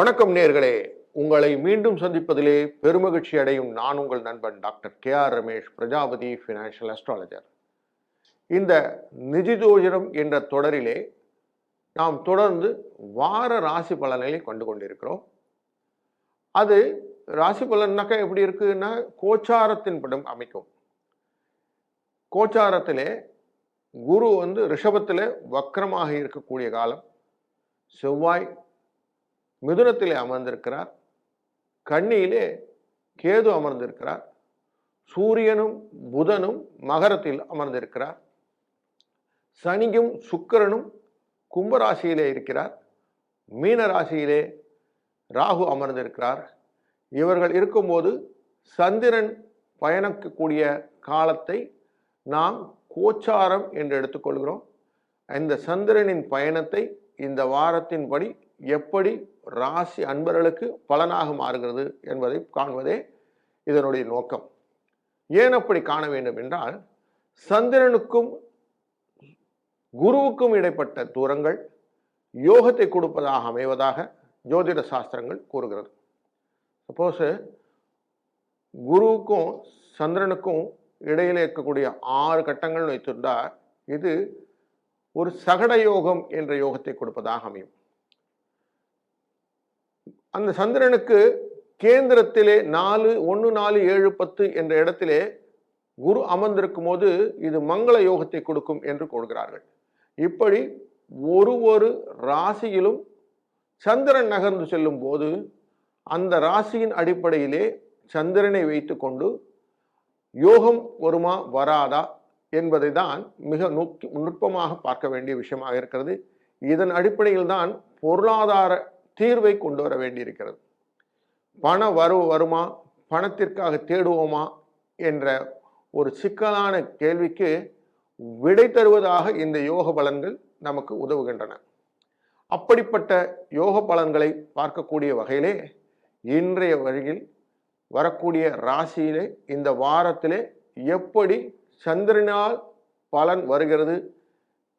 வணக்கம் நேர்களே. உங்களை மீண்டும் சந்திப்பதிலே பெருமகிழ்ச்சி அடையும் நான் உங்கள் நண்பன் doctor K R Ramesh Prajapati financial astrologer இந்த நிஜிஜோதிடம் என்ற தொடரிலே நாம் தொடர்ந்து வார ராசி பலன்களை கொண்டு கொண்டிருக்கிறோம். அது ராசி பலன்னாக்கா எப்படி இருக்குன்னா கோச்சாரத்தின் படம் அமைக்கும். கோச்சாரத்திலே குரு வந்து ரிஷபத்தில் வக்கரமாக இருக்கக்கூடிய காலம். செவ்வாய் மிதுனத்திலே அமர்ந்திருக்கிறார். கண்ணியிலே கேது அமர்ந்திருக்கிறார். சூரியனும் புதனும் மகரத்தில் அமர்ந்திருக்கிறார். சனியும் சுக்கரனும் கும்பராசியிலே இருக்கிறார். மீன ராசியிலே ராகு அமர்ந்திருக்கிறார். இவர்கள் இருக்கும்போது சந்திரன் பயணிக்கக்கூடிய காலத்தை நாம் கோச்சாரம் என்று எடுத்துக்கொள்கிறோம். இந்த சந்திரனின் பயணத்தை இந்த வாரத்தின்படி எப்படி ராசி அன்பர்களுக்கு பலனாக மாறுகிறது என்பதை காண்பதே இதனுடைய நோக்கம். ஏன் அப்படி காண வேண்டும் என்றால் சந்திரனுக்கும் குருவுக்கும் இடைப்பட்ட தூரங்கள் யோகத்தை கொடுப்பதாக அமைவதாக ஜோதிட சாஸ்திரங்கள் கூறுகிறது. சப்போஸ் குருவுக்கும் சந்திரனுக்கும் இடையில் இருக்கக்கூடிய ஆறு கட்டங்கள் வைத்திருந்தால் இது ஒரு சகட யோகம் என்ற யோகத்தை கொடுப்பதாக அமையும். அந்த சந்திரனுக்கு கேந்திரத்திலே நாலு ஒன்று நாலு ஏழு பத்து என்ற இடத்திலே குரு அமர்ந்திருக்கும் போது இது மங்கள யோகத்தை கொடுக்கும் என்று கொடுக்கிறார்கள் இப்படி ஒரு ஒரு ராசியிலும் சந்திரன் நகர்ந்து செல்லும் போது அந்த ராசியின் அடிப்படையிலே சந்திரனை வைத்துக்கொண்டு யோகம் வருமா வராதா என்பதை தான் மிக நுட்பமாக பார்க்க வேண்டிய விஷயமாக இருக்கிறது. இதன் அடிப்படையில் தான் பொருளாதார தீர்வை கொண்டு வர வேண்டியிருக்கிறது. பண வரவு வருமா? பணத்திற்காக தேடுவோமா? என்ற ஒரு சிக்கலான கேள்விக்கு விடை தருவதாக இந்த யோக பலன்கள் நமக்கு உதவுகின்றன. அப்படிப்பட்ட யோக பலன்களை பார்க்கக்கூடிய வகையிலே இன்றைய வழியில் வரக்கூடிய ராசியிலே இந்த வாரத்திலே எப்படி சந்திரனால் பலன் வருகிறது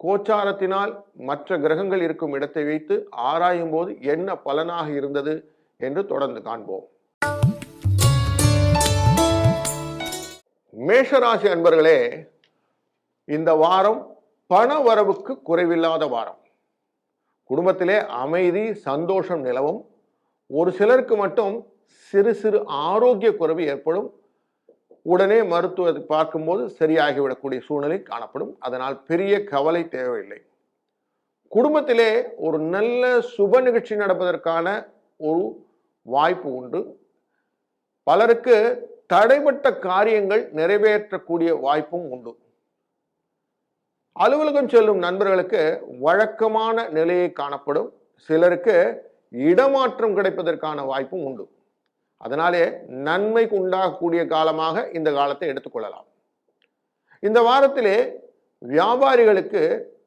கோச்சாரத்தினால் மற்ற கிரகங்கள் இருக்கும் இடத்தை வைத்து ஆராயும் போது என்ன பலனாக இருந்தது என்று தொடர்ந்து காண்போம். மேஷராசி அன்பர்களே இந்த வாரம் பண வரவுக்கு குறைவில்லாத வாரம். குடும்பத்திலே அமைதி சந்தோஷம் நிலவும். ஒரு சிலருக்கு மட்டும் சிறு சிறு ஆரோக்கிய குறைவு ஏற்படும். உடனே மருத்துவத்தை பார்க்கும்போது சரியாகிவிடக்கூடிய சூழ்நிலை காணப்படும். அதனால் பெரிய கவலை தேவையில்லை. குடும்பத்திலே ஒரு நல்ல சுப நிகழ்ச்சி நடப்பதற்கான ஒரு வாய்ப்பு உண்டு. பலருக்கு தடைப்பட்ட காரியங்கள் நிறைவேற்றக்கூடிய வாய்ப்பும் உண்டு. அலுவலகம் செல்லும் நண்பர்களுக்கு வழக்கமான நிலையை காணப்படும். சிலருக்கு இடமாற்றம் கிடைப்பதற்கான வாய்ப்பும் உண்டு. அதனாலே நன்மைக்கு உண்டாகக்கூடிய காலமாக இந்த காலத்தை எடுத்துக்கொள்ளலாம். இந்த வாரத்திலே வியாபாரிகளுக்கு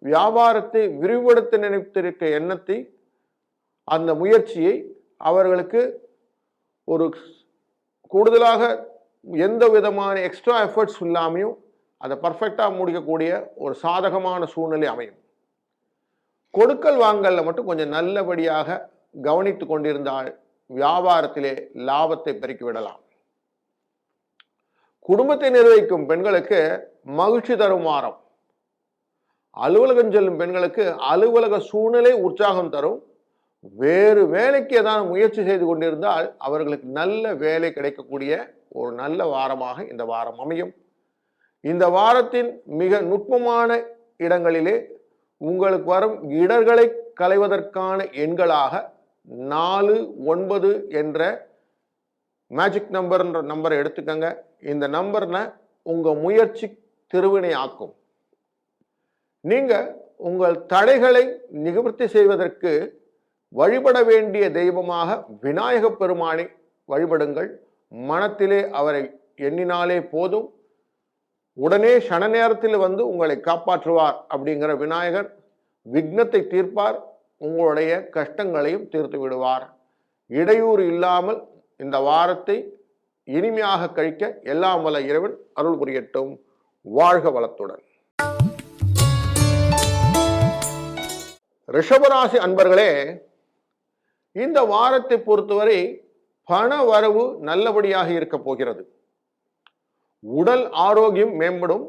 வியாபாரத்தை விரிவுபடுத்த நினைத்திருக்க எண்ணத்தை அந்த முயற்சியை அவர்களுக்கு ஒரு கூடுதலாக எந்த விதமான எக்ஸ்ட்ரா எஃபர்ட்ஸ் இல்லாமையும் அதை பர்ஃபெக்டாக முடிக்கக்கூடிய ஒரு சாதகமான சூழ்நிலை அமையும். கொடுக்கல் வாங்கல்ல மட்டும் கொஞ்சம் நல்லபடியாக கவனித்து கொண்டிருந்தால் வியாபாரத்திலே லாபத்தை பெருக்கி விடலாம் குடும்பத்தை நிர்வகிக்கும் பெண்களுக்கு மகிழ்ச்சி தரும் வாரம். அலுவலகம் செல்லும் பெண்களுக்கு அலுவலக சூழ்நிலை உற்சாகம் தரும். வேறு வேலைக்கு ஏதாவது முயற்சி செய்து கொண்டிருந்தால் அவர்களுக்கு நல்ல வேலை கிடைக்கக்கூடிய ஒரு நல்ல வாரமாக இந்த வாரம் அமையும். இந்த வாரத்தின் மிக நுட்பமான இடங்களிலே உங்களுக்கு வரும் இடர்களை களைவதற்கான எண்களாக நாலு ஒன்பது என்ற மேஜிக் நம்பர்ன்ற நம்பரை எடுத்துக்கங்க. இந்த நம்பர்னை உங்கள் முயற்சி திருவினை ஆக்கும். நீங்கள் உங்கள் தடைகளை நிவர்த்தி செய்வதற்கு வழிபட வேண்டிய தெய்வமாக விநாயக பெருமானை வழிபடுங்கள். மனத்திலே அவரை எண்ணினாலே போதும். உடனே சன நேரத்தில் வந்து உங்களை காப்பாற்றுவார் அப்படிங்கிற விநாயகர் விக்னத்தை தீர்ப்பார். உங்களுடைய கஷ்டங்களையும் தீர்த்து விடுவார். இடையூறு இல்லாமல் இந்த வாரத்தை இனிமையாக கழிக்க எல்லாம் வல்ல இறைவன் அருள் புரியட்டும். வாழ்க வளத்துடன். ரிஷபராசி அன்பர்களே இந்த வாரத்தை பொறுத்தவரை பண வரவு நல்லபடியாக இருக்க போகிறது. உடல் ஆரோக்கியம் மேம்படும்.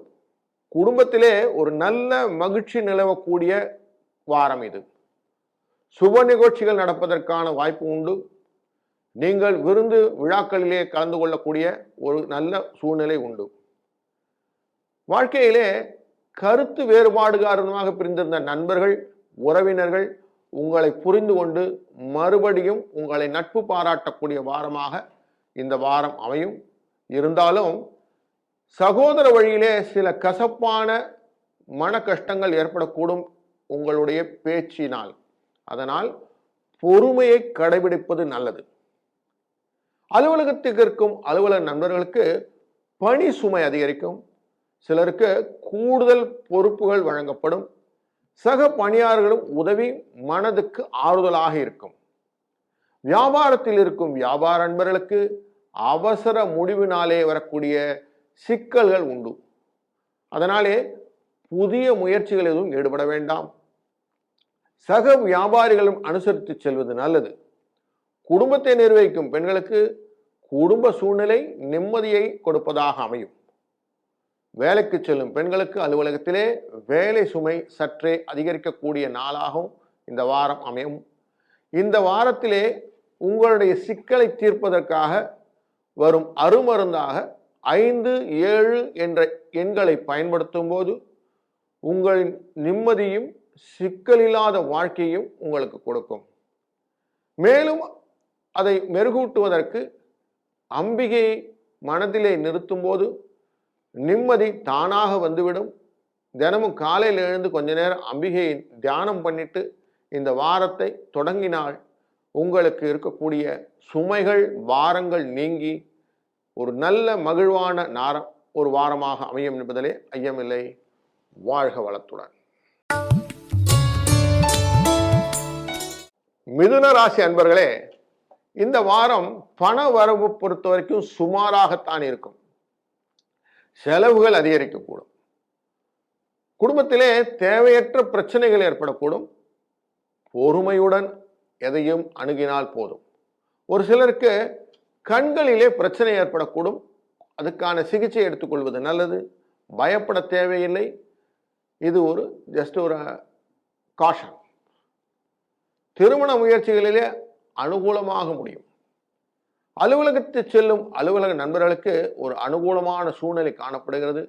குடும்பத்திலே ஒரு நல்ல மகிழ்ச்சி நிலவக்கூடிய வாரம் இது. சுப நிகழ்ச்சிகள் நடப்பதற்கான வாய்ப்பு உண்டு. நீங்கள் விருந்து விழாக்களிலே கலந்து கொள்ளக்கூடிய ஒரு நல்ல சூழ்நிலை உண்டு. வாழ்க்கையிலே கருத்து வேறுபாடு காரணமாக பிரிந்திருந்த நண்பர்கள் உறவினர்கள் உங்களை புரிந்து கொண்டு மறுபடியும் உங்களை நட்பு பாராட்டக்கூடிய வாரமாக இந்த வாரம் அமையும். இருந்தாலும் சகோதர வழியிலே சில கசப்பான மன கஷ்டங்கள் ஏற்படக்கூடும் உங்களுடைய பேச்சினால். அதனால் பொறுமையை கடைபிடிப்பது நல்லது. அலுவலகத்துக்கு இருக்கும் அலுவலக நண்பர்களுக்கு பணி சுமை அதிகரிக்கும். சிலருக்கு கூடுதல் பொறுப்புகள் வழங்கப்படும். சக பணியாளர்களும் உதவி மனதுக்கு ஆறுதலாக இருக்கும். வியாபாரத்தில் இருக்கும் வியாபார நண்பர்களுக்கு அவசர முடிவினாலே வரக்கூடிய சிக்கல்கள் உண்டு. அதனாலே புதிய முயற்சிகள் எதுவும் ஈடுபட வேண்டாம். சக வியாபாரிகளும் அனுசரித்து செல்வது நல்லது. குடும்பத்தை நிர்வகிக்கும் பெண்களுக்கு குடும்ப சூழ்நிலை நிம்மதியை கொடுப்பதாக அமையும். வேலைக்கு செல்லும் பெண்களுக்கு அலுவலகத்திலே வேலை சுமை சற்றே அதிகரிக்கக்கூடிய நாளாகவும் இந்த வாரம் அமையும். இந்த வாரத்திலே உங்களுடைய சிக்கலை தீர்ப்பதற்காக வரும் அருமருந்தாக ஐந்து ஏழு என்ற எண்களை பயன்படுத்தும் போது உங்களின் நிம்மதியும் சிக்கலில்லாத வாழ்க்கையும் உங்களுக்கு கொடுக்கும். மேலும் அதை மெருகூட்டுவதற்கு அம்பிகையை மனதிலே நிறுத்தும்போது நிம்மதி தானாக வந்துவிடும். தினமும் காலையில் எழுந்து கொஞ்ச நேரம் அம்பிகையை தியானம் பண்ணிட்டு இந்த வாரத்தை தொடங்கினால் உங்களுக்கு இருக்கக்கூடிய சுமைகள் வாரங்கள் நீங்கி ஒரு நல்ல மகிழ்வான நாரம் ஒரு வாரமாக அமையும் என்பதிலே ஐயமில்லை. வாழ்க வளத்துடன். மிதுன ராசி அன்பர்களே இந்த வாரம் பண வரவு பொறுத்த வரைக்கும் சுமாராகத்தான் இருக்கும். செலவுகள் அதிகரிக்கக்கூடும். குடும்பத்திலே தேவையற்ற பிரச்சனைகள் ஏற்படக்கூடும். பொறுமையுடன் எதையும் அணுகினால் போதும். ஒரு சிலருக்கு கண்களிலே பிரச்சனை ஏற்படக்கூடும். அதுக்கான சிகிச்சை எடுத்துக்கொள்வது நல்லது. பயப்பட தேவையில்லை. இது ஒரு ஜஸ்ட் ஒரு காஷன் திருமண முயற்சிகளிலே அனுகூலமாக முடியும். அலுவலகத்தை செல்லும் அலுவலக நண்பர்களுக்கு ஒரு அனுகூலமான சூழ்நிலை காணப்படுகிறது.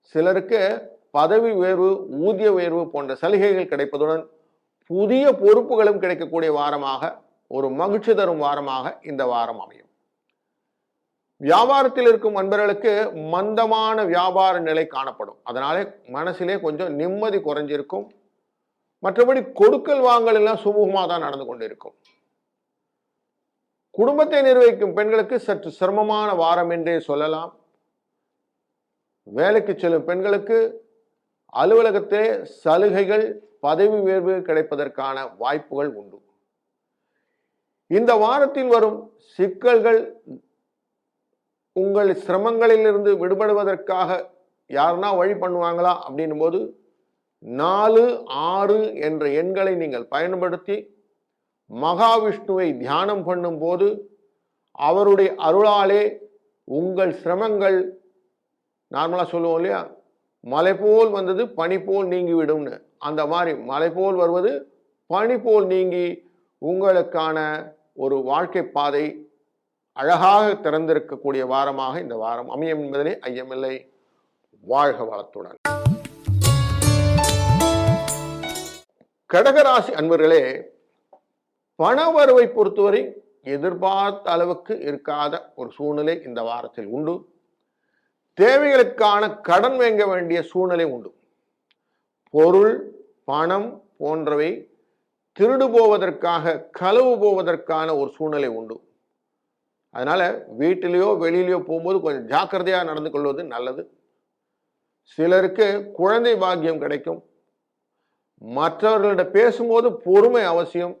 சிலருக்கு பதவி உயர்வு ஊதிய உயர்வு போன்ற சலுகைகள் கிடைப்பதுடன் புதிய பொறுப்புகளும் கிடைக்கக்கூடிய வாரமாக ஒரு மகிழ்ச்சி தரும் வாரமாக இந்த வாரம் அமையும். வியாபாரத்தில் இருக்கும் நண்பர்களுக்கு மந்தமான வியாபார நிலை காணப்படும். அதனாலே மனசிலே கொஞ்சம் நிம்மதி குறைஞ்சிருக்கும். மற்றபடி கொடுக்கல் வாங்கல் எல்லாம் சுமூகமாக தான் நடந்து கொண்டிருக்கும். குடும்பத்தை நிர்வகிக்கும் பெண்களுக்கு சற்று சிரமமான வாரம் என்றே சொல்லலாம். வேலைக்கு செல்லும் பெண்களுக்கு அலுவலகத்தே சலுகைகள் பதவி உயர்வு கிடைப்பதற்கான வாய்ப்புகள் உண்டு. இந்த வாரத்தில் வரும் சிக்கல்கள் உங்கள் சிரமங்களிலிருந்து விடுபடுவதற்காக யாருன்னா வழி பண்ணுவாங்களா அப்படின்னும் போது நாலு ஆறு என்ற எண்களை நீங்கள் பயன்படுத்தி மகாவிஷ்ணுவை தியானம் பண்ணும்போது அவருடைய அருளாலே உங்கள் சிரமங்கள் நார்மலாக சொல்லுவோம் இல்லையா? மலை போல் வந்தது பனி போல் நீங்கிவிடும்னு. அந்த மாதிரி மலை போல் வருவது பனி போல் நீங்கி உங்களுக்கான ஒரு வாழ்க்கை பாதை அழகாக திறந்திருக்கக்கூடிய வாரமாக இந்த வாரம் அமையும் என்பதிலே ஐயமில்லை. வாழ்க வளத்துடன். கடகராசி அன்பர்களே பண வரவை பொறுத்தவரை எதிர்பார்த்த அளவுக்கு இருக்காத ஒரு சூழ்நிலை இந்த வாரத்தில் உண்டு. தேவைகளுக்கான கடன் வாங்க வேண்டிய சூழ்நிலை உண்டு. பொருள் பணம் போன்றவை திருடு போவதற்காக களவு போவதற்கான ஒரு சூழ்நிலை உண்டு. அதனால வீட்டிலேயோ வெளியிலையோ போகும்போது கொஞ்சம் ஜாக்கிரதையாக நடந்து கொள்வது நல்லது. சிலருக்கு குழந்தை பாக்கியம் கிடைக்கும். மற்றவர்களிடம் பேசும்போது பொறுமை அவசியம்.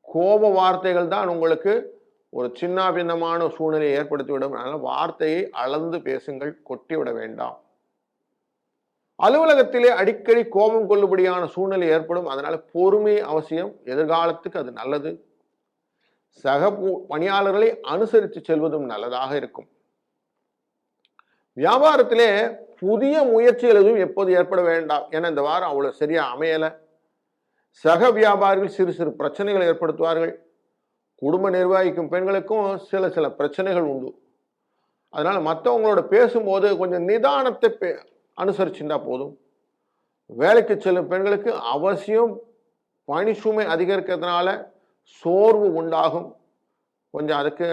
கோப வார்த்தைகள் தான் உங்களுக்கு ஒரு சின்ன பின்னமான சூழ்நிலையை ஏற்படுத்திவிடும். அதனால் வார்த்தையை அளந்து பேசுங்கள் கொட்டிவிட வேண்டாம். அலுவலகத்திலே அடிக்கடி கோபம் கொள்ளுபடியான சூழ்நிலை ஏற்படும். அதனால் பொறுமை அவசியம். எதிர்காலத்துக்கு அது நல்லது. சக பணியாளர்களை அனுசரித்து செல்வதும் நல்லதாக இருக்கும். வியாபாரத்திலே புதிய முயற்சிகள் எதுவும் எப்போது ஏற்பட வேண்டாம். ஏன்னா இந்த வாரம் அவ்வளோ சரியாக அமையலை. சக வியாபாரிகள் சிறு சிறு பிரச்சனைகளை ஏற்படுத்துவார்கள். குடும்ப நிர்வகிக்கும் பெண்களுக்கும் சில சில பிரச்சனைகள் உண்டு. அதனால் மற்றவங்களோட பேசும்போது கொஞ்சம் நிதானத்தை பே அனுசரிச்சுட்டா போதும். வேலைக்கு செல்லும் பெண்களுக்கு அவசியம் பணி சுமை அதிகரிக்கிறதுனால சோர்வு உண்டாகும். கொஞ்சம் அதுக்கு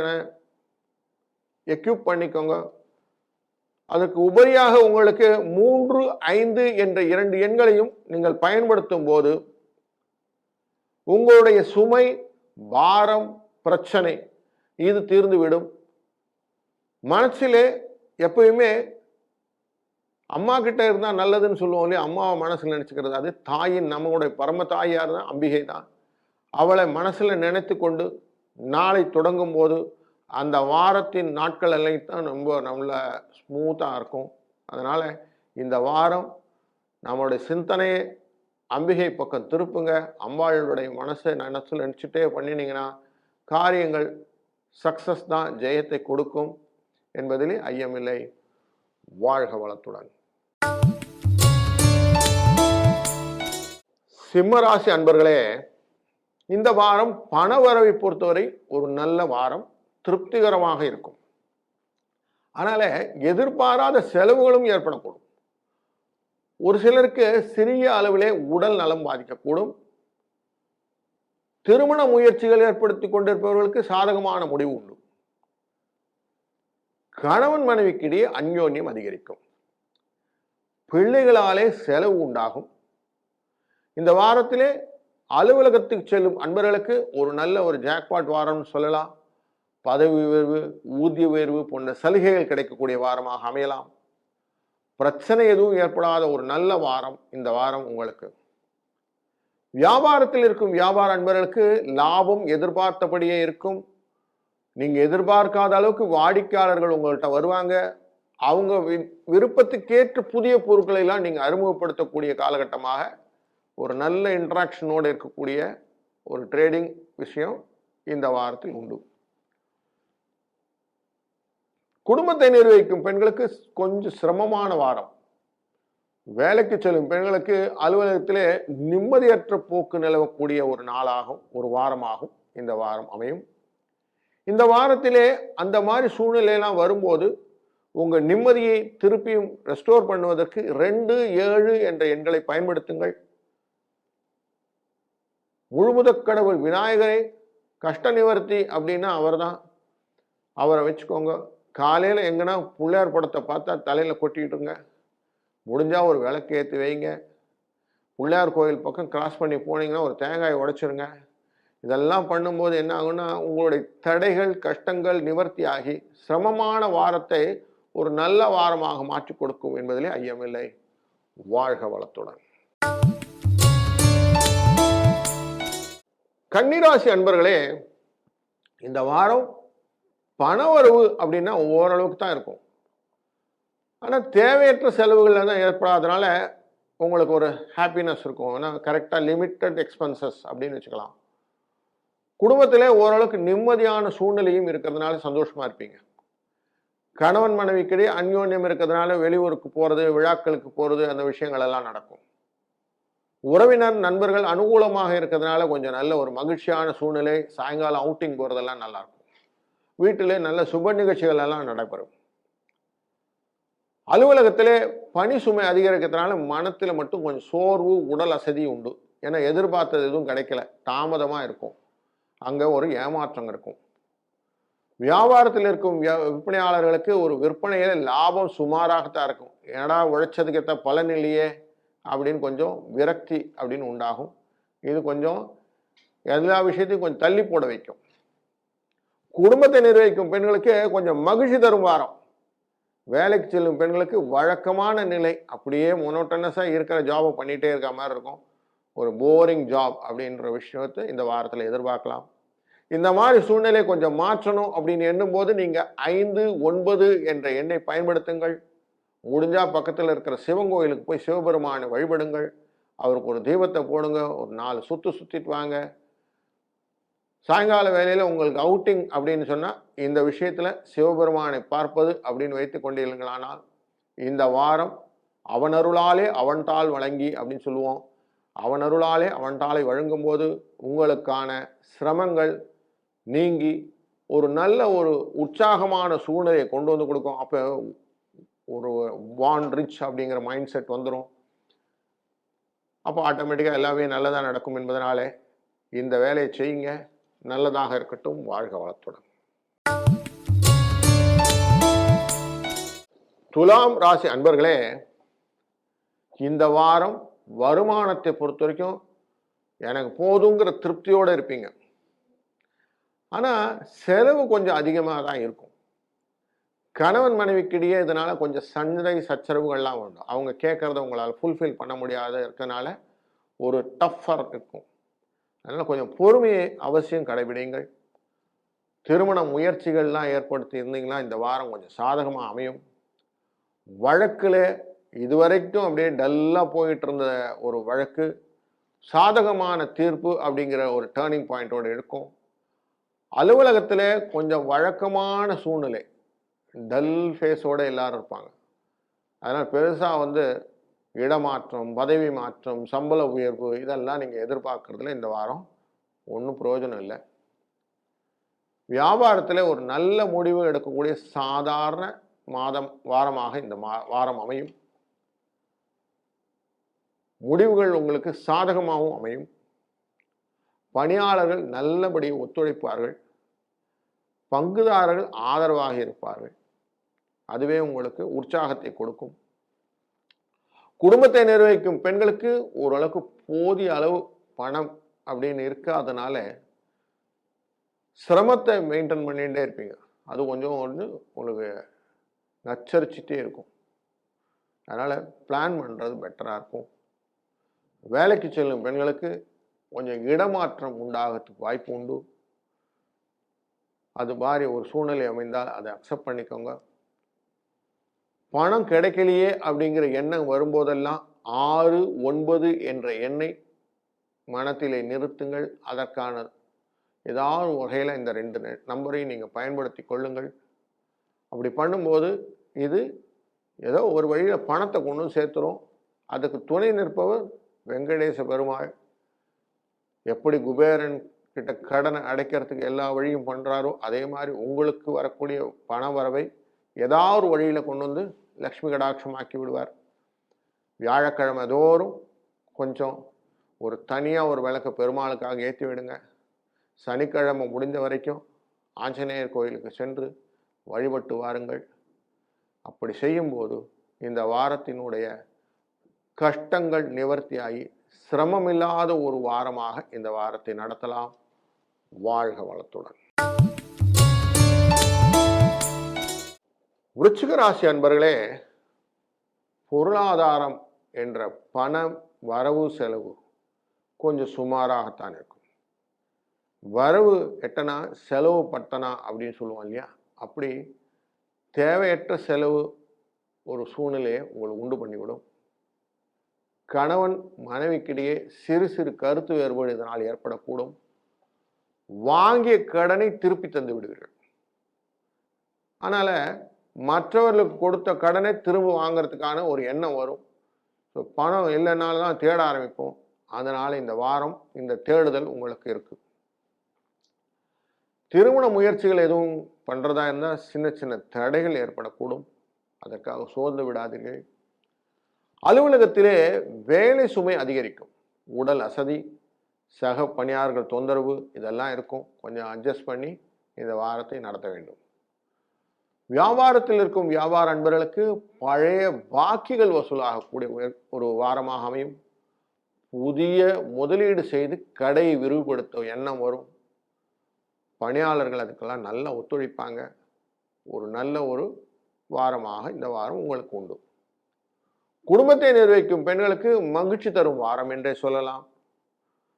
எக்யூப் பண்ணிக்கோங்க. அதற்கு உபரியாக உங்களுக்கு மூன்று ஐந்து என்ற இரண்டு எண்களையும் நீங்கள் பயன்படுத்தும் போது உங்களுடைய சுமை பாரம் பிரச்சனை இது தீர்ந்துவிடும். மனசிலே எப்பயுமே அம்மா கிட்ட இருந்தால் நல்லதுன்னு சொல்லுவோம் இல்லையா? அம்மாவை மனசில் நினச்சிக்கிறது. அது தாயின் நம்மளுடைய பரம தாயார் தான் அம்பிகை தான். அவளை மனசில் நினைத்து கொண்டு நாளை தொடங்கும் போது அந்த வாரத்தின் நாட்கள் எல்லாம் ரொம்ப நம்மளை ஸ்மூத்தாக இருக்கும். அதனால் இந்த வாரம் நம்மளுடைய சிந்தனையை அம்பிகை பக்கம் திருப்புங்க. அம்பாளுடைய மனசை நினச்சில் நினச்சிட்டே பண்ணினீங்கன்னா காரியங்கள் சக்சஸ் தான் ஜெயத்தை கொடுக்கும் என்பதிலே ஐயமில்லை வாழ்க வளத்துடன். சிம்மராசி அன்பர்களே இந்த வாரம் பணவரவை பொறுத்தவரை ஒரு நல்ல வாரம். திருப்திகரமாக இருக்கும். அதனால் எதிர்பாராத செலவுகளும் ஏற்படக்கூடும். ஒரு சிலருக்கு சிறிய அளவிலே உடல் நலம் பாதிக்கக்கூடும். திருமண முயற்சிகள் ஏற்படுத்தி கொண்டிருப்பவர்களுக்கு சாதகமான முடிவு உண்டு. கணவன் மனைவிக்கிடையே அந்யோன்யம் அதிகரிக்கும். பிள்ளைகளாலே செலவு உண்டாகும். இந்த வாரத்திலே அலுவலகத்துக்கு செல்லும் அன்பர்களுக்கு ஒரு நல்ல ஒரு ஜாக்பாட் வாரம்னு சொல்லலாம். பதவி உயர்வு ஊதிய உயர்வு போன்ற சலுகைகள் கிடைக்கக்கூடிய வாரமாக அமையலாம். பிரச்சனை எதுவும் ஏற்படாத ஒரு நல்ல வாரம் இந்த வாரம் உங்களுக்கு. வியாபாரத்தில் இருக்கும் வியாபார அன்பர்களுக்கு லாபம் எதிர்பார்த்தபடியே இருக்கும். நீங்கள் எதிர்பார்க்காத அளவுக்கு வாடிக்கையாளர்கள் உங்கள்கிட்ட வருவாங்க. அவங்க வி- விருப்பத்துக்கேற்ற புதிய பொருட்களை எல்லாம் நீங்கள் அறிமுகப்படுத்தக்கூடிய காலகட்டமாக ஒரு நல்ல இன்ட்ராக்ஷனோடு இருக்கக்கூடிய ஒரு ட்ரேடிங் விஷயம் இந்த வாரத்தில் உண்டு. குடும்பத்தை நிர்வகிக்கும் பெண்களுக்கு கொஞ்சம் சிரமமான வாரம். வேலைக்கு செல்லும் பெண்களுக்கு அலுவலகத்திலே நிம்மதியற்ற போக்கு நிலவக்கூடிய ஒரு நாளாகும் ஒரு வாரமாகும். இந்த வாரம் அமையும். இந்த வாரத்திலே அந்த மாதிரி சூழ்நிலையெல்லாம் வரும்போது உங்கள் நிம்மதியை திருப்பியும் ரெஸ்டோர் பண்ணுவதற்கு ரெண்டு ஏழு என்ற எண்களை பயன்படுத்துங்கள். முழுமுதக் கடவுள் விநாயகரை கஷ்ட நிவர்த்தி அப்படின்னா அவர்தான். அவரை வச்சுக்கோங்க. காலையில் எங்கன்னா பிள்ளையார் படத்தை பார்த்தா தலையில் கொட்டிக்கிட்டுங்க முடிஞ்சால் ஒரு விளக்கு ஏற்றி வைங்க. பிள்ளையார் கோயில் பக்கம் கிராஸ் பண்ணி போனீங்கன்னா ஒரு தேங்காயை உடைச்சிருங்க. இதெல்லாம் பண்ணும்போது என்ன ஆகும்னா உங்களுடைய தடைகள் கஷ்டங்கள் நிவர்த்தி ஆகி சிரமமான வாரத்தை ஒரு நல்ல வாரமாக மாற்றி கொடுக்கும் என்பதிலே ஐயமில்லை. வாழ்க வளத்துடன். கன்னிராசி அன்பர்களே இந்த வாரம் பணவரவு அப்படின்னா ஓரளவுக்கு தான் இருக்கும். ஆனால் தேவையற்ற செலவுகளில் தான் ஏற்படாதனால உங்களுக்கு ஒரு ஹாப்பினஸ் இருக்கும். ஏன்னா கரெக்டாக லிமிட்டட் எக்ஸ்பென்சஸ் அப்படின்னு வச்சுக்கலாம். குடும்பத்திலே ஓரளவுக்கு நிம்மதியான சூழ்நிலையும் இருக்கிறதுனால சந்தோஷமாக இருப்பீங்க. கணவன் மனைவிக்கிடையே அந்யோன்யம் இருக்கிறதுனால வெளியூருக்கு போகிறது விழாக்களுக்கு போகிறது அந்த விஷயங்கள் எல்லாம் நடக்கும். உறவினர் நண்பர்கள் அனுகூலமாக இருக்கிறதுனால கொஞ்சம் நல்ல ஒரு மகிழ்ச்சியான சூழ்நிலை. சாயங்காலம் அவுட்டிங் போகிறதெல்லாம் நல்லாயிருக்கும் வீட்டிலே நல்ல சுப நிகழ்ச்சிகள் எல்லாம் நடைபெறும். அலுவலகத்திலே பணி சுமை அதிகரிக்கிறதுனால மனத்தில் மட்டும் கொஞ்சம் சோர்வு உடல் அசதி உண்டு. ஏன்னா எதிர்பார்த்தது எதுவும் கிடைக்கல. தாமதமாக இருக்கும். அங்கே ஒரு ஏமாற்றம் இருக்கும். வியாபாரத்தில் இருக்கும் வியா- விற்பனையாளர்களுக்கு ஒரு விற்பனையில் லாபம் சுமாராகத்தான் இருக்கும். ஏடா உழைச்சதுக்கேற்ற பலன் இல்லையே அப்படின்னு கொஞ்சம் விரக்தி அப்படின்னு உண்டாகும். இது கொஞ்சம் எல்லா விஷயத்தையும் கொஞ்சம் தள்ளி போட வைக்கும். குடும்பத்தை நிர்வகிக்கும் பெண்களுக்கு கொஞ்சம் மகிழ்ச்சி தரும் வாரம். வேலைக்கு செல்லும் பெண்களுக்கு வழக்கமான நிலை. அப்படியே மொனோட்டனஸாக இருக்கிற ஜாபை பண்ணிகிட்டே இருக்க மாதிரி இருக்கும். ஒரு போரிங் ஜாப் அப்படின்ற விஷயத்தை இந்த வாரத்தில் எதிர்பார்க்கலாம். இந்த மாதிரி சூழ்நிலையை கொஞ்சம் மாற்றணும் அப்படின்னு எண்ணும்போது நீங்கள் ஐந்து ஒன்பது என்ற எண்ணை பயன்படுத்துங்கள். முடிஞ்சால் பக்கத்தில் இருக்கிற சிவன் கோயிலுக்கு போய் சிவபெருமானை வழிபடுங்கள். அவருக்கு ஒரு தீபத்தை போடுங்க. ஒரு நாலு சுற்று சுற்றிட்டு வாங்க. சாயங்கால வேலையில் உங்களுக்கு அவுட்டிங் அப்படின்னு சொன்னால் இந்த விஷயத்தில் சிவபெருமானை பார்ப்பது அப்படின்னு வைத்து கொண்டீர்களானால் இந்த வாரம் அவனருளாலே அவன்தாள் வழங்கி அப்படின்னு சொல்லுவோம். அவனருளாலே அவன்தாளை வழங்கும்போது உங்களுக்கான சிரமங்கள் நீங்கி ஒரு நல்ல ஒரு உற்சாகமான சூழ்நிலையை கொண்டு வந்து கொடுக்கும். அப்போ ஒரு வான் ரிச் அப்படிங்கிற மைண்ட் செட் வந்துடும் அப்போ ஆட்டோமேட்டிக்காக எல்லாமே நல்லதாக நடக்கும் என்பதனாலே இந்த வேலையை செய்யுங்க. நல்லதாக இருக்கட்டும் வாழ்க வளத்துடன். துலாம் ராசி அன்பர்களே இந்த வாரம் வருமானத்தை பொறுத்த வரைக்கும் எனக்கு போதுங்கிற திருப்தியோடு இருப்பீங்க. ஆனால் செலவு கொஞ்சம் அதிகமாக தான் இருக்கும். கணவன் மனைவிக்கிடையே இதனால் கொஞ்சம் சண்டை சச்சரவுகள்லாம் உண்டு. அவங்க கேட்குறத உங்களால் ஃபுல்ஃபில் பண்ண முடியாத இருக்கனால ஒரு டஃப்பர் இருக்கும். அதனால் கொஞ்சம் பொறுமையை அவசியம் கடைபிடிங்கள் திருமண முயற்சிகள்லாம் ஏற்படுத்தி இருந்தீங்கன்னா இந்த வாரம் கொஞ்சம் சாதகமாக அமையும். வழக்கில் இதுவரைக்கும் அப்படியே டல்லாக போயிட்டு இருந்த ஒரு வழக்கு சாதகமான தீர்ப்பு அப்படிங்கிற ஒரு டேர்னிங் பாயிண்டோடு இருக்கும். அலுவலகத்தில் கொஞ்சம் வழக்கமான சூழ்நிலை டல் ஃபேஸோடு எல்லாரும் இருப்பாங்க. அதனால் பெருசாக வந்து இடமாற்றம் பதவி மாற்றம் சம்பள உயர்வு இதெல்லாம் நீங்கள் எதிர்பார்க்குறதுல இந்த வாரம் ஒன்றும் பிரயோஜனம் இல்லை. வியாபாரத்தில் ஒரு நல்ல முடிவு எடுக்கக்கூடிய சாதாரண மாதம் வாரமாக இந்த மா வாரம் அமையும். முடிவுகள் உங்களுக்கு சாதகமாகவும் அமையும். பணியாளர்கள் நல்லபடி ஒத்துழைப்பார்கள். பங்குதாரர்கள் ஆதரவாக இருப்பார்கள். அதுவே உங்களுக்கு உற்சாகத்தை கொடுக்கும். குடும்பத்தை நிர்வகிக்கும் பெண்களுக்கு ஓரளவுக்கு போதிய அளவு பணம் அப்படின்னு இருக்காதனால சிரமத்தை மெயின்டைன் பண்ணிகிட்டே இருப்பீங்க. அது கொஞ்சம் வந்து உங்களுக்கு நச்சரிச்சுட்டே இருக்கும். அதனால் பிளான் பண்ணுறது பெட்டராக இருக்கும். வேலைக்கு செல்லும் பெண்களுக்கு கொஞ்சம் இடமாற்றம் உண்டாகிறதுக்கு வாய்ப்பு உண்டு. அது மாதிரி ஒரு சூழ்நிலை அமைந்தால் அதை அக்செப்ட் பண்ணிக்கோங்க. பணம் கிடைக்கலையே அப்படிங்கிற எண்ணம் வரும்போதெல்லாம் ஆறு ஒன்பது என்ற எண்ணை மனத்திலே நிறுத்துங்கள். அதற்கான ஏதாவது வகையில் இந்த ரெண்டு நம்பரையும் நீங்கள் பயன்படுத்தி கொள்ளுங்கள். அப்படி பண்ணும்போது இது ஏதோ ஒரு வழியில் பணத்தை கொண்டு சேர்த்துரும். அதுக்கு துணை நிற்பவர் வெங்கடேச பெருமாள். எப்படி குபேரன் கிட்ட கடனை அடைக்கிறதுக்கு எல்லா வழியும் பண்ணுறாரோ அதே மாதிரி உங்களுக்கு வரக்கூடிய பண வரவை ஏதாவது ஒரு வழியில் கொண்டு வந்து லக்ஷ்மி கடாட்சமாக்கி விடுவார். வியாழக்கிழமை தோறும் கொஞ்சம் ஒரு தனியாக ஒரு விளக்கு பெருமாளுக்காக ஏற்றி விடுங்க. சனிக்கிழமை முடிந்த வரைக்கும் ஆஞ்சநேயர் கோயிலுக்கு சென்று வழிபட்டு வாருங்கள். அப்படி செய்யும்போது இந்த வாரத்தினுடைய கஷ்டங்கள் நிவர்த்தியாகி சிரமமில்லாத ஒரு வாரமாக இந்த வாரத்தை நடத்தலாம். வாழ்க வளத்துடன். விருச்சிக ராசி அன்பர்களே பொருளாதாரம் என்ற பணம் வரவு செலவு கொஞ்சம் சுமாராகத்தான் இருக்கும். வரவு எட்டனா செலவு பட்டனா அப்படின்னு சொல்லுவோம் இல்லையா? அப்படி தேவையற்ற செலவு ஒரு சூழ்நிலையை உங்களுக்கு உண்டு பண்ணிவிடும். கணவன் மனைவிக்கிடையே சிறு சிறு கருத்து வேறுபாடு இதனால் ஏற்படக்கூடும். வாங்கிய கடனை திருப்பி தந்து விடுவீர்கள் அதனால் மற்றவர்களுக்கு கொடுத்த கடனை திரும்ப வாங்கிறதுக்கான ஒரு எண்ணம் வரும். ஸோ பணம் இல்லைனாலும் தான் தேட ஆரம்பிப்போம். அதனால் இந்த வாரம் இந்த தேடுதல் உங்களுக்கு இருக்கு. திருமண முயற்சிகள் எதுவும் பண்ணுறதா இருந்தால் சின்ன சின்ன தடைகள் ஏற்படக்கூடும். அதற்காக சோர்ந்து விடாதீர்கள். அலுவலகத்திலே வேலை சுமை அதிகரிக்கும். உடல் அசதி சக பணியாளர்கள் தொந்தரவு இதெல்லாம் இருக்கும். கொஞ்சம் அட்ஜஸ்ட் பண்ணி இந்த வாரத்தை நடத்த வேண்டும். வியாபாரத்தில் இருக்கும் வியாபார அன்பர்களுக்கு பழைய பாக்கிகள் வசூலாகக்கூடிய ஒரு- வாரமாக அமையும். புதிய முதலீடு செய்து கடையை விரிவுபடுத்தும் எண்ணம் வரும். பணியாளர்கள் அதுக்கெல்லாம் நல்லா ஒத்துழைப்பாங்க. ஒரு நல்ல ஒரு வாரமாக இந்த வாரம் உங்களுக்கு உண்டு. குடும்பத்தை நிர்வகிக்கும் பெண்களுக்கு மகிழ்ச்சி தரும் வாரம் என்றே சொல்லலாம்.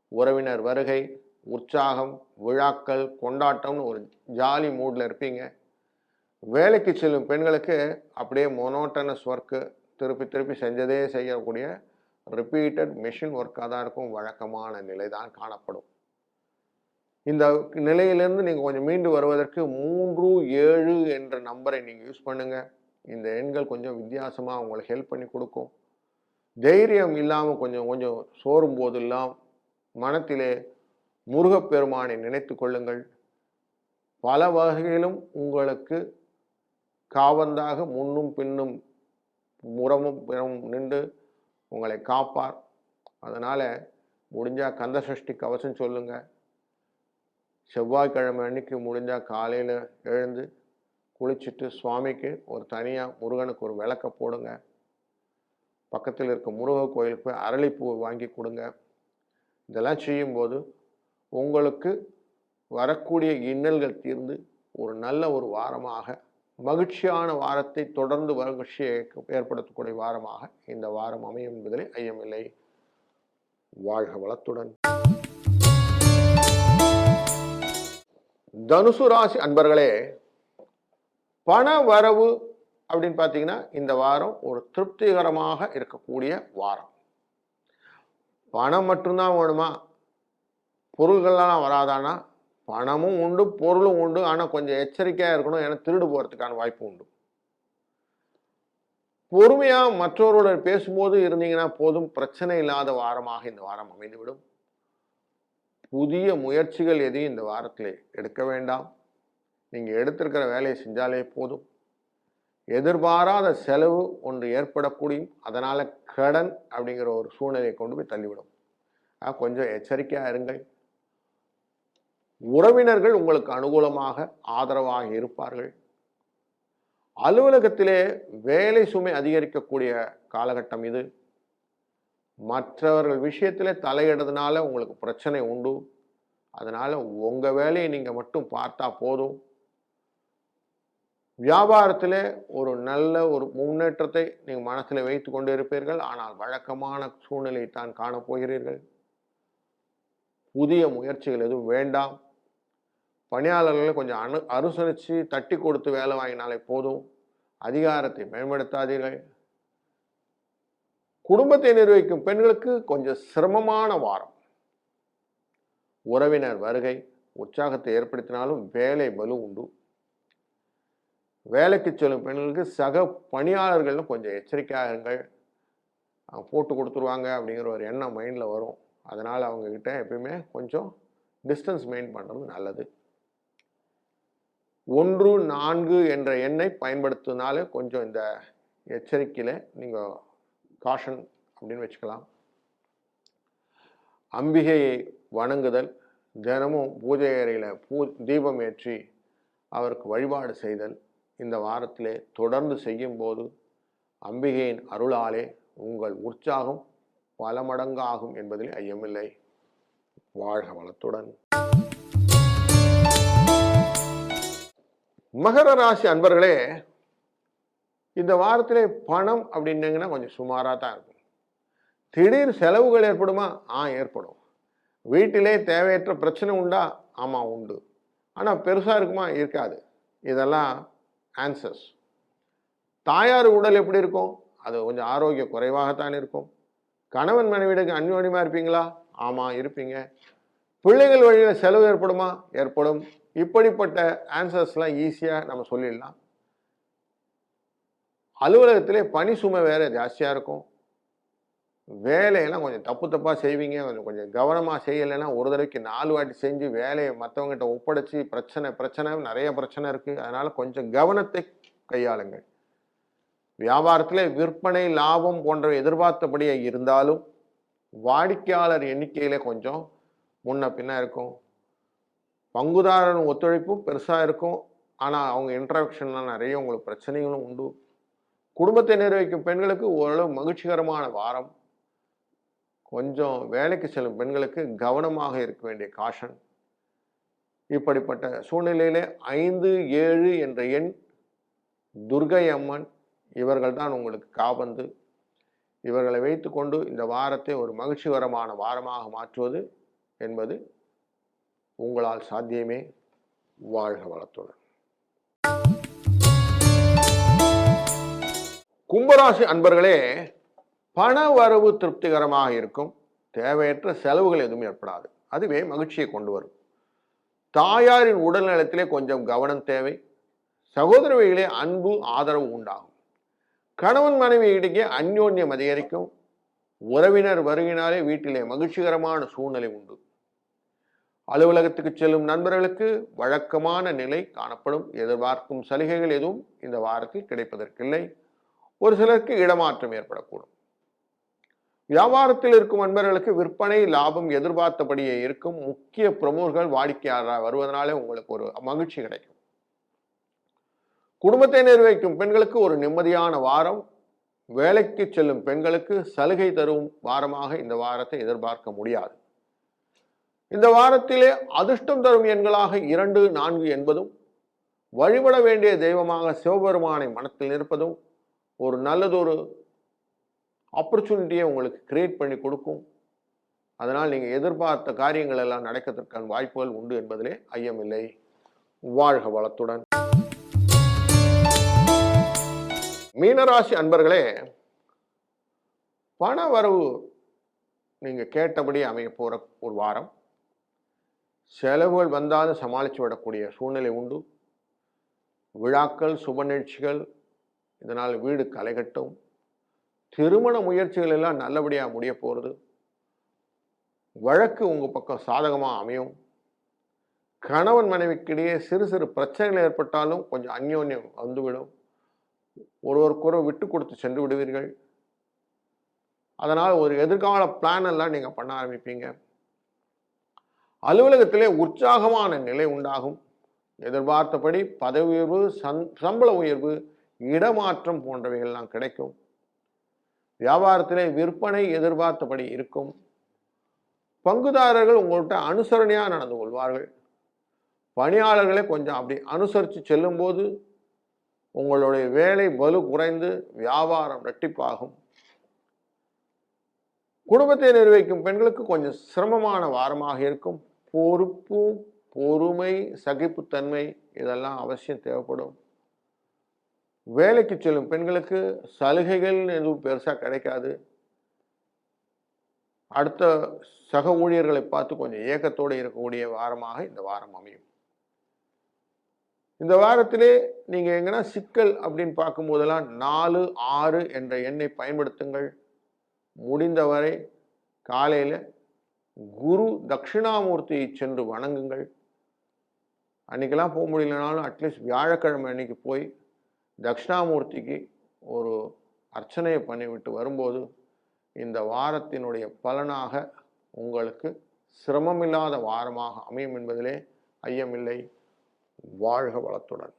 உறவினர் வருகை உற்சாகம் விழாக்கள் கொண்டாட்டம்னு ஒரு ஜாலி மூடில் இருப்பீங்க. வேலைக்கு செல்லும் பெண்களுக்கு அப்படியே மொனோட்டனஸ் ஒர்க்கு திருப்பி திருப்பி செஞ்சதே செய்யக்கூடிய ரிப்பீட்டட் மெஷின் ஒர்க்காக தான் இருக்கும். வழக்கமான நிலை தான் காணப்படும். இந்த நிலையிலிருந்து நீங்கள் கொஞ்சம் மீண்டு வருவதற்கு மூன்று ஏழு என்ற நம்பரை நீங்கள் யூஸ் பண்ணுங்கள் இந்த எண்கள் கொஞ்சம் வித்தியாசமாக உங்களுக்கு ஹெல்ப் பண்ணி கொடுக்கும். தைரியம் இல்லாமல் கொஞ்சம் கொஞ்சம் சோறும் போதெல்லாம் மனத்திலே முருகப்பெருமானை நினைத்து கொள்ளுங்கள். பல வகையிலும் உங்களுக்கு காவந்தாக முன்னும் பின்னும் முறமும் பிறமும் நின்று உங்களை காப்பார். அதனால் முடிஞ்சால் கந்த சஷ்டி கவசம் சொல்லுங்கள் செவ்வாய்க்கிழமை அன்னைக்கு முடிஞ்சால் காலையில் எழுந்து குளிச்சுட்டு சுவாமிக்கு ஒரு தனியாக முருகனுக்கு ஒரு விளக்க போடுங்க. பக்கத்தில் இருக்க முருக கோயிலுக்கு போய் அரளிப்பூ வாங்கி கொடுங்க. இதெல்லாம் செய்யும்போது உங்களுக்கு வரக்கூடிய இன்னல்கள் தீர்ந்து ஒரு நல்ல ஒரு வாரமாக மகிழ்ச்சியான வாரத்தை தொடர்ந்து மகிழ்ச்சியை ஏற்படுத்தக்கூடிய வாரமாக இந்த வாரம் அமையும் என்பதிலே ஐயமில்லை வாழ்க வளத்துடன். தனுசு ராசி அன்பர்களே பண வரவு அப்படின்னு பார்த்தீங்கன்னா இந்த வாரம் ஒரு திருப்திகரமாக இருக்கக்கூடிய வாரம். பணம் மட்டும்தான் வேணுமா? பொருள்கள்லாம் வராதானா? பணமும் உண்டு பொருளும் உண்டு. ஆனால் கொஞ்சம் எச்சரிக்கையாக இருக்கணும். ஏன்னா திருடு போகிறதுக்கான வாய்ப்பு உண்டு. பொறுமையாக மற்றவர்களுடன் பேசும்போது இருந்தீங்கன்னா போதும். பிரச்சனை இல்லாத வாரமாக இந்த வாரம் அமைந்துவிடும். புதிய முயற்சிகள் எதையும் இந்த வாரத்தில் எடுக்க வேண்டாம். நீங்கள் எடுத்திருக்கிற வேலையை செஞ்சாலே போதும். எதிர்பாராத செலவு ஒன்று ஏற்படக்கூடியும் அதனால் கடன் அப்படிங்கிற ஒரு சூழ்நிலையை கொண்டு போய் தள்ளிவிடும். கொஞ்சம் எச்சரிக்கையாக இருங்கள். உறவினர்கள் உங்களுக்கு அனுகூலமாக ஆதரவாக இருப்பார்கள். அலுவலகத்திலே வேலை சுமை அதிகரிக்கக்கூடிய காலகட்டம் இது. மற்றவர்கள் விஷயத்தில் தலையிடுறதுனால உங்களுக்கு பிரச்சனை உண்டு. அதனால் உங்கள் வேலையை நீங்கள் மட்டும் பார்த்தா போதும். வியாபாரத்தில் ஒரு நல்ல ஒரு முன்னேற்றத்தை நீங்கள் மனசில் வைத்து கொண்டு இருப்பீர்கள். ஆனால் வழக்கமான சூழ்நிலை தான் காணப்போகிறீர்கள். புதிய முயற்சிகள் எதுவும் வேண்டாம். பணியாளர்களை கொஞ்சம் அனு அனுசரித்து தட்டி கொடுத்து வேலை வாங்கினாலே போதும். அதிகாரத்தை மேம்படுத்தாதீர்கள். குடும்பத்தை நிர்வகிக்கும் பெண்களுக்கு கொஞ்சம் சிரமமான வாரம். உறவினர் வருகை உற்சாகத்தை ஏற்படுத்தினாலும் வேலை பலு உண்டு. வேலைக்கு செல்லும் பெண்களுக்கு சக பணியாளர்களும் கொஞ்சம் எச்சரிக்கையாக இருங்கள் அவங்க போட்டு கொடுத்துருவாங்க அப்படிங்கிற ஒரு எண்ணம் மைண்டில் வரும். அதனால் அவங்கக்கிட்ட எப்பயுமே கொஞ்சம் டிஸ்டன்ஸ் மெயின் பண்ணுறது நல்லது. ஒன்று நான்கு என்ற எண்ணை பயன்படுத்தினாலே கொஞ்சம் இந்த எச்சரிக்கையில் நீங்கள் காஷன் அப்படின்னு வச்சுக்கலாம். அம்பிகையை வணங்குதல் தினமும் பூஜை அறையில் பூ தீபம் ஏற்றி அவருக்கு வழிபாடு செய்தல் இந்த வாரத்திலே தொடர்ந்து செய்யும்போது அம்பிகையின் அருளாலே உங்கள் உற்சாகம் பல மடங்காகும் என்பதில் ஐயமில்லை. வாழ்க வளத்துடன். மகர ராசி அன்பர்களே இந்த வாரத்திலே பணம் அப்படின்னீங்கன்னா கொஞ்சம் சுமாராக தான் இருக்கும். திடீர் செலவுகள் ஏற்படுமா? ஆ ஏற்படும். வீட்டிலே தேவையற்ற பிரச்சனை உண்டா? ஆமாம் உண்டு. ஆனால் பெருசாக இருக்குமா? இருக்காது. இதெல்லாம் ஆன்சர்ஸ் தாயார் உடல் எப்படி இருக்கும்? அது கொஞ்சம் ஆரோக்கிய குறைவாகத்தான் இருக்கும். கணவன் மனைவிடுக்கு அந்யோன்யமாக இருப்பீங்களா? ஆமாம் இருப்பீங்க. பிள்ளைகள் வழியில் செலவு ஏற்படுமா? ஏற்படும். இப்படிப்பட்ட ஆன்சர்ஸ்லாம் ஈஸியாக நம்ம சொல்லிடலாம். அலுவலகத்திலே பணி சுமை வேறு ஜாஸ்தியாக இருக்கும். வேலையெல்லாம் கொஞ்சம் தப்பு தப்பாக செய்வீங்க. கொஞ்சம் கொஞ்சம் கவனமாக செய்யலைன்னா ஒரு தடவைக்கு நாலு வாட்டி செஞ்சு வேலையை மற்றவங்ககிட்ட ஒப்படைச்சி பிரச்சனை பிரச்சனை நிறைய பிரச்சனை இருக்குது அதனால் கொஞ்சம் கவனத்தை கையாளுங்கள். வியாபாரத்தில் விற்பனை லாபம் போன்றவை எதிர்பார்த்தபடியே இருந்தாலும் வாடிக்கையாளர் எண்ணிக்கையில் கொஞ்சம் முன்ன பின்ன இருக்கும். பங்குதாரன் ஒத்துழைப்பும் பெருசாக இருக்கும். ஆனால் அவங்க இன்ட்ராக்ஷன்லாம் நிறைய உங்களுக்கு பிரச்சனைகளும் உண்டு. குடும்பத்தை நிர்வகிக்கும் பெண்களுக்கு ஓரளவு மகிழ்ச்சிகரமான வாரம். கொஞ்சம் வேலைக்கு செல்லும் பெண்களுக்கு கவனமாக இருக்க வேண்டிய காஷன் இப்படிப்பட்ட சூழ்நிலையிலே ஐந்து ஏழு என்ற எண் துர்கை அம்மன் இவர்கள் தான் உங்களுக்கு காபந்து. இவர்களை வைத்துக்கொண்டு இந்த வாரத்தை ஒரு மகிழ்ச்சிகரமான வாரமாக மாற்றுவது என்பது உங்களால் சாத்தியமே வாழ்க வளத்துடன். கும்பராசி அன்பர்களே பண வரவு திருப்திகரமாக இருக்கும். தேவையற்ற செலவுகள் எதுவும் ஏற்படாது. அதுவே மகிழ்ச்சியை கொண்டு வரும். தாயாரின் உடல் நலத்திலே கொஞ்சம் கவனம் தேவை. சகோதரவைகளே அன்பு ஆதரவு உண்டாகும். கணவன் மனைவி இடையே அந்யோன்யம் அதிகரிக்கும். உறவினர் வருகினாலே வீட்டிலே மகிழ்ச்சிகரமான சூழ்நிலை உண்டு. அலுவலகத்துக்கு செல்லும் நண்பர்களுக்கு வழக்கமான நிலை காணப்படும். எதிர்பார்க்கும் சலுகைகள் எதுவும் இந்த வாரத்தில் கிடைப்பதற்கில்லை. ஒரு சிலருக்கு இடமாற்றம் ஏற்படக்கூடும். வியாபாரத்தில் இருக்கும் நண்பர்களுக்கு விற்பனை லாபம் எதிர்பார்த்தபடியே இருக்கும். முக்கிய பிரமுகர்கள் வாடிக்கையாளராக வருவதனாலே உங்களுக்கு ஒரு மகிழ்ச்சி கிடைக்கும். குடும்பத்தை நிர்வகிக்கும் பெண்களுக்கு ஒரு நிம்மதியான வாரம். வேலைக்கு செல்லும் பெண்களுக்கு சலுகை தரும் வாரமாக இந்த வாரத்தை எதிர்பார்க்க முடியாது. இந்த வாரத்திலே அதிர்ஷ்டம் தரும் எண்களாக இரண்டு நான்கு என்பதும் வழிபட வேண்டிய தெய்வமாக சிவபெருமானை மனத்தில் நிற்பதும் ஒரு நல்லதொரு ஆப்பர்ச்சுனிட்டியை உங்களுக்கு கிரியேட் பண்ணி கொடுக்கும். அதனால் நீங்கள் எதிர்பார்த்த காரியங்கள் எல்லாம் நடக்கிறதுக்கான வாய்ப்புகள் உண்டு என்பதிலே ஐயமில்லை வாழ்க வளத்துடன். மீனராசி அன்பர்களே பண வரவு நீங்கள் கேட்டபடி அமைய போகிற ஒரு வாரம். செலவுகள் வந்தாலும் சமாளித்து விடக்கூடிய சூழ்நிலை உண்டு. விழாக்கள் சுப நிகழ்ச்சிகள் இதனால் வீடு களைகட்டும் திருமண முயற்சிகள் எல்லாம் நல்லபடியாக முடிய போகிறது வழக்கு உங்கள் பக்கம் சாதகமாக அமையும். கணவன் மனைவிக்கிடையே சிறு சிறு பிரச்சனைகள் ஏற்பட்டாலும் கொஞ்சம் அந்யோன்யம் வந்துவிடும். ஒருவருக்கொருவர் விட்டு கொடுத்து சென்று விடுவீர்கள். அதனால் ஒரு எதிர்கால பிளான் எல்லாம் நீங்கள் பண்ண ஆரம்பிப்பீங்க. அலுவலகத்திலே உற்சாகமான நிலை உண்டாகும். எதிர்பார்த்தபடி பதவி உயர்வு சந் சம்பள உயர்வு இடமாற்றம் போன்றவைகள்லாம் கிடைக்கும். வியாபாரத்திலே விற்பனை எதிர்பார்த்தபடி இருக்கும். பங்குதாரர்கள் உங்கள்கிட்ட அனுசரணையாக நடந்து கொள்வார்கள். பணியாளர்களை கொஞ்சம் அப்படி அனுசரித்து செல்லும்போது உங்களுடைய வேலை வலு குறைந்து வியாபாரம் ரெட்டிப்பாகும் குடும்பத்தை நிர்வகிக்கும் பெண்களுக்கு கொஞ்சம் சிரமமான வாரமாக இருக்கும். பொறுப்பு பொறுமை சகிப்புத்தன்மை இதெல்லாம் அவசியம் தேவைப்படும். வேலைக்கு செல்லும் பெண்களுக்கு சலுகைகள் எதுவும் பெருசாக கிடைக்காது. அடுத்த சக ஊழியர்களை பார்த்து கொஞ்சம் ஏக்கத்தோடு இருக்கக்கூடிய வாரமாக இந்த வாரம் அமையும். இந்த வாரத்திலே நீங்கள் எங்கன்னா சிக்கல் அப்படின்னு பார்க்கும்போதெல்லாம் நாலு ஆறு என்ற எண்ணை பயன்படுத்துங்கள். முடிந்தவரை காலையில் குரு தட்சிணாமூர்த்தியை சென்று வணங்குங்கள். அன்றைக்கெல்லாம் போக முடியலனாலும் அட்லீஸ்ட் வியாழக்கிழமை அன்னைக்கு போய் தட்சிணாமூர்த்திக்கு ஒரு அர்ச்சனையை பண்ணிவிட்டு வரும்போது இந்த வாரத்தினுடைய பலனாக உங்களுக்கு சிரமமில்லாத வாரமாக அமையும் என்பதிலே ஐயமில்லை. வாழ்க வளத்துடன்.